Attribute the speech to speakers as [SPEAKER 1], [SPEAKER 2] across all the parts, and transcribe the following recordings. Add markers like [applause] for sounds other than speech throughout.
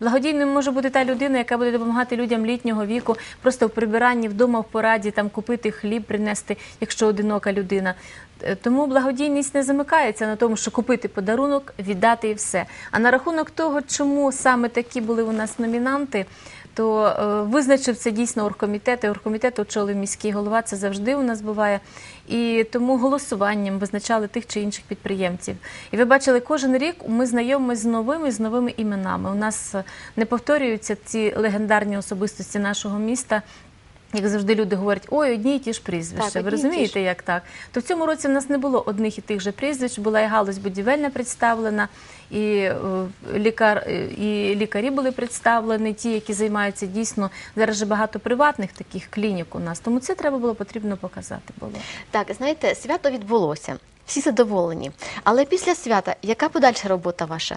[SPEAKER 1] Благодійною може бути та людина, яка буде допомагати людям літнього віку, просто в прибиранні вдома в пораді, там купити хліб, принести, якщо одинока людина. Е, Тому благодійність не замикається на тому, що купити подарунок, віддати і все. А на рахунок того, чому саме такі були у нас номінанти, то е, визначив це дійсно оргкомітет. І оргкомітет очолив міський голова. Це завжди у нас буває. І тому голосуванням визначали тих чи інших підприємців. І ви бачили, кожен рік ми знайомимося з новими з новими іменами. У нас е, не повторюються ці легендарні особистості нашого міста. Як завжди люди говорять, ой, одні і ті ж прізвища.
[SPEAKER 2] Так,
[SPEAKER 1] Ви розумієте, як так? То в цьому році в нас не було одних і тих же прізвищ, була і галузь будівельна представлена, і, е, лікар, е, і лікарі були представлені, ті, які займаються дійсно зараз же багато приватних таких клінік у нас. Тому це треба було потрібно показати. Було.
[SPEAKER 2] Так, знаєте, свято відбулося. Всі задоволені. Але після свята, яка подальша робота ваша?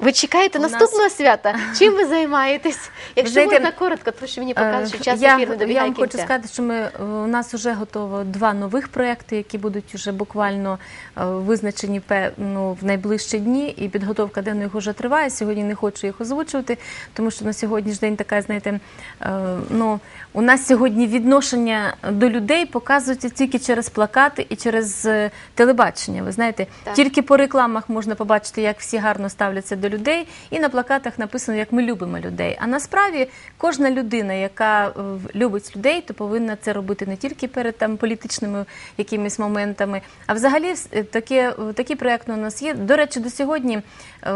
[SPEAKER 2] Ви чекаєте
[SPEAKER 1] У нас-
[SPEAKER 2] наступного свята? Чим ви займаєтесь? Якщо
[SPEAKER 1] знаєте,
[SPEAKER 2] можна коротко, тому що мені показує, що
[SPEAKER 1] Е,
[SPEAKER 2] час
[SPEAKER 1] я,
[SPEAKER 2] ефір не
[SPEAKER 1] я
[SPEAKER 2] добігає
[SPEAKER 1] вам
[SPEAKER 2] кінця.
[SPEAKER 1] хочу сказати, що ми е, у нас вже готово два нових проекти, які будуть вже буквально е, визначені ну, в найближчі дні, і підготовка до них вже триває. Сьогодні не хочу їх озвучувати, тому що на сьогоднішній день така, знаєте, е, ну у нас сьогодні відношення до людей показується тільки через плакати і через е, телебачення. Ви знаєте,
[SPEAKER 2] Так.
[SPEAKER 1] тільки по рекламах можна побачити, як всі гарно ставляться до людей, і на плакатах написано, як ми любимо людей. А насправді кожна людина, яка е, любить людей, то повинна це робити не тільки перед там політичними якимись моментами, а взагалі е, таке, е, такі проекти у нас є. До речі, до сьогодні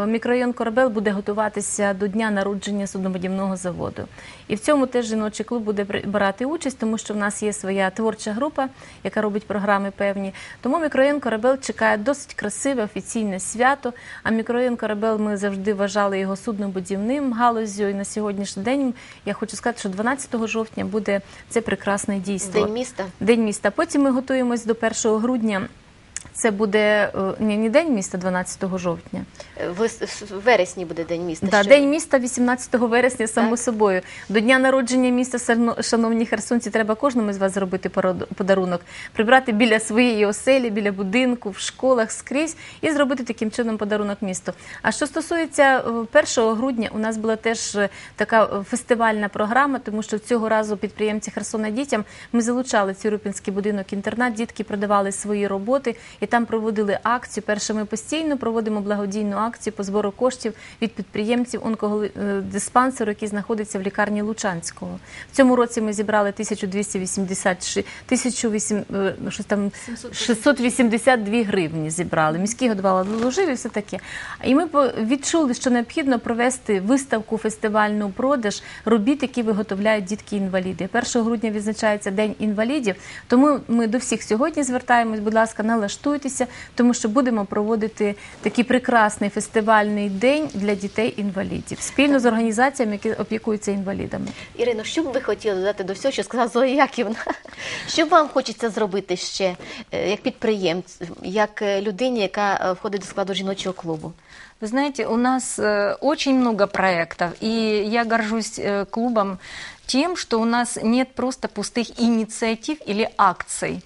[SPEAKER 1] мікрорайон Корабел буде готуватися до дня народження суднобудівного заводу. І в цьому теж жіночий клуб буде брати участь, тому що в нас є своя творча група, яка робить програми певні. Тому мікрорайон Корабел чекає досить красиве офіційне свято. А мікрорайон Корабел ми завжди вважали його суднобудівним галузю. І на сьогоднішній день я хочу сказати, що 12 жовтня буде це прекрасне дійство.
[SPEAKER 2] День міста.
[SPEAKER 1] День міста. Потім ми готуємось до 1 грудня. Це буде е, ні, ні день міста 12 жовтня.
[SPEAKER 2] Е, В, вересні буде День міста.
[SPEAKER 1] Да,
[SPEAKER 2] Що-
[SPEAKER 1] День міста 18 вересня, само
[SPEAKER 2] Так.
[SPEAKER 1] собою. До дня народження міста, шановні херсонці, треба кожному з вас зробити подарунок, прибрати біля своєї оселі, біля будинку, в школах, скрізь і зробити таким чином подарунок місту. А що стосується е, 1 грудня, у нас була теж е, така е, фестивальна програма, тому що цього разу підприємці Херсона дітям ми залучали Цюрупінський будинок інтернат. Дітки продавали свої роботи і там проводили акцію. Перше, ми постійно проводимо благодійну акцію по збору коштів від підприємців онкодиспансеру, який знаходиться в лікарні Лучанського. В цьому році ми зібрали 1286, 1008, е, ну, 682 гривні зібрали. Міський годувала доложив і все таке. І ми відчули, що необхідно провести виставку фестивальну продаж робіт, які виготовляють дітки-інваліди. 1 грудня відзначається День інвалідів. Тому ми до всіх сьогодні звертаємось, будь ласка, налаштуйтеся, тому що будемо проводити такий прекрасний фестивальний день для дітей-інвалідів спільно з організаціями, які опікуються інвалідами.
[SPEAKER 2] Ірино, що б ви хотіли додати до всього, що сказала Зоя Яківна? Що вам хочеться зробити ще е, як підприємцю, як е, людині, яка е, входить до складу жіночого клубу?
[SPEAKER 3] Вы знаете, у нас э, очень много проектов, и я горжусь э, клубом тем, что у нас нет просто пустых инициатив или акций.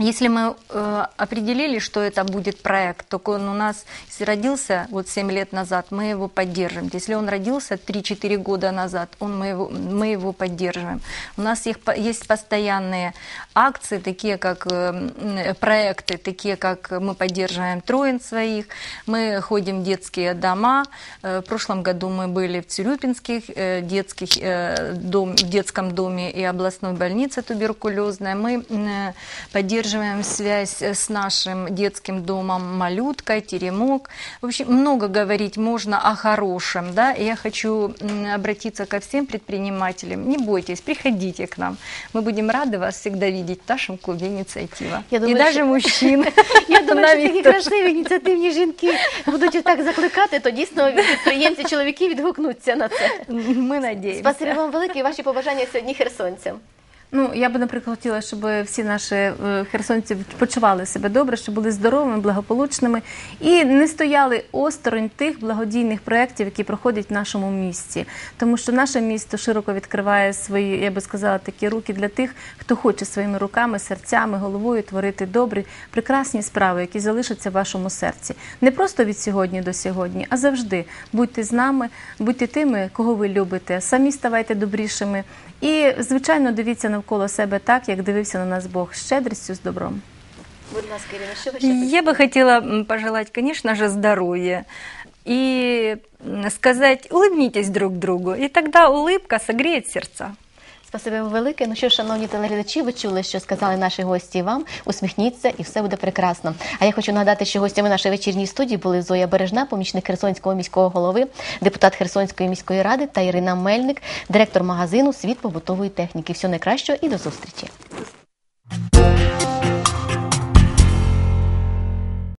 [SPEAKER 3] Если мы э, определили, что это будет проект, то он у нас, если родился вот 7 лет назад, мы его поддерживаем. Если он родился 3-4 года назад, он, мы, его, мы его поддерживаем. У нас их, есть постоянные акции, такие как э, проекты, такие как мы поддерживаем Троин своих, мы ходим в детские дома. Э, В прошлом году мы были в Цюрюпинских э, детских, э, дом, в детском доме и областной больнице туберкулезной. Мы э, поддерживаем связь э, с нашим детским домом «Малютка», «Теремок». В общем, много говорить можно о хорошем. Да? И я хочу м, обратиться ко всем предпринимателям. Не бойтесь, приходите к нам. Мы будем рады вас всегда видеть в нашем клубе «Инициатива».
[SPEAKER 2] Я думаю,
[SPEAKER 3] и даже
[SPEAKER 2] что-
[SPEAKER 3] мужчин. [laughs]
[SPEAKER 2] Я думаю, що
[SPEAKER 3] Навіть
[SPEAKER 2] такі
[SPEAKER 3] теж.
[SPEAKER 2] красиві ініціативні жінки будуть так закликати, то дійсно підприємці чоловіки відгукнуться на це.
[SPEAKER 3] Мы надеемся.
[SPEAKER 2] Спасибі вам велике і ваші побажання сьогодні херсонцям.
[SPEAKER 1] Ну, я би, наприклад, хотіла, щоб всі наші е, херсонці почували себе добре, щоб були здоровими, благополучними і не стояли осторонь тих благодійних проєктів, які проходять в нашому місті. Тому що наше місто широко відкриває свої, я би сказала, такі руки для тих, хто хоче своїми руками, серцями, головою творити добрі, прекрасні справи, які залишаться в вашому серці. Не просто від сьогодні до сьогодні, а завжди будьте з нами, будьте тими, кого ви любите. Самі ставайте добрішими. І, звичайно, дивіться навколо себе так, як дивився на нас Бог з щедрістю, з добром.
[SPEAKER 2] Будь ласка, Ірина, що ви ще хочете?
[SPEAKER 3] Я бы хотела м, пожелать, конечно же, здоровья. И м, сказать, улыбнитесь друг другу, и тогда улыбка согреет сердца.
[SPEAKER 2] Спасибі вам велике. Ну що, шановні телеглядачі, ви чули, що сказали наші гості вам. Усміхніться і все буде прекрасно. А я хочу нагадати, що гостями нашої вечірньої студії були Зоя Бережна, помічник Херсонського міського голови, депутат Херсонської міської ради та Ірина Мельник, директор магазину Світ побутової техніки. Всього найкращого і до зустрічі.